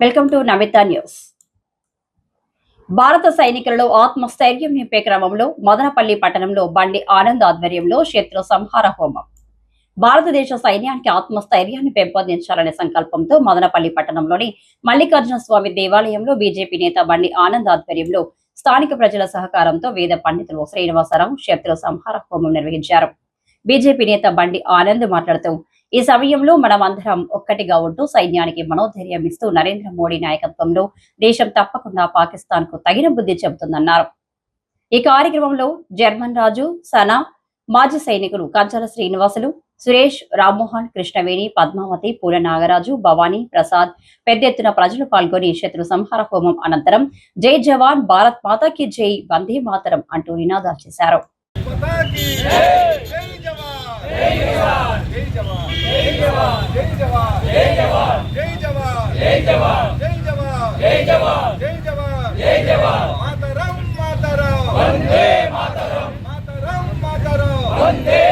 Welcome to Namitha news. భారత సైనికులలో ఆత్మస్థైర్యం నింపే క్రమంలో మదనపల్లి పట్టణంలో బండి ఆనంద్ ఆధ్వర్యంలో శత్రు సంహార హోమం. భారతదేశ సైన్యానికి ఆత్మస్థైర్యాన్ని పెంపొందించాలనే సంకల్పంతో మదనపల్లి పట్టణంలోని మల్లికార్జున స్వామి దేవాలయంలో బీజేపీ నేత బండి ఆనంద్ ఆధ్వర్యంలో స్థానిక ప్రజల సహకారంతో వేద పండితులు శ్రీనివాసరావు శత్రు సంహార హోమం నిర్వహించారు. బీజేపీ నేత బండి ఆనంద్ మాట్లాడుతూ ఈ సమయంలో మనం అందరం ఒక్కటిగా ఉంటూ సైన్యానికి మనోధైర్యం ఇస్తూ నరేంద్ర మోడీ నాయకత్వంలో దేశం తప్పకుండా పాకిస్తాన్కు తగిన బుద్ధి చెబుతుందన్నారు. ఈ కార్యక్రమంలో జర్మన్ రాజు సనా మాజీ సైనికులు కంచాల శ్రీనివాసులు సురేష్ రామ్మోహన్ కృష్ణవేణి పద్మావతి పూల నాగరాజు భవానీ ప్రసాద్ పెద్ద ఎత్తున ప్రజలు పాల్గొని శత్రు సంహార హోమం అనంతరం జై జవాన్ భారత్ మాతాకి జై వందే మాతరం అంటూ నినాదాలు చేశారు. వందే మాతరం మాతరం మాతరం వందే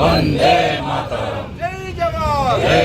వందే మాతరం జై జవాన్ జై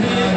Yeah.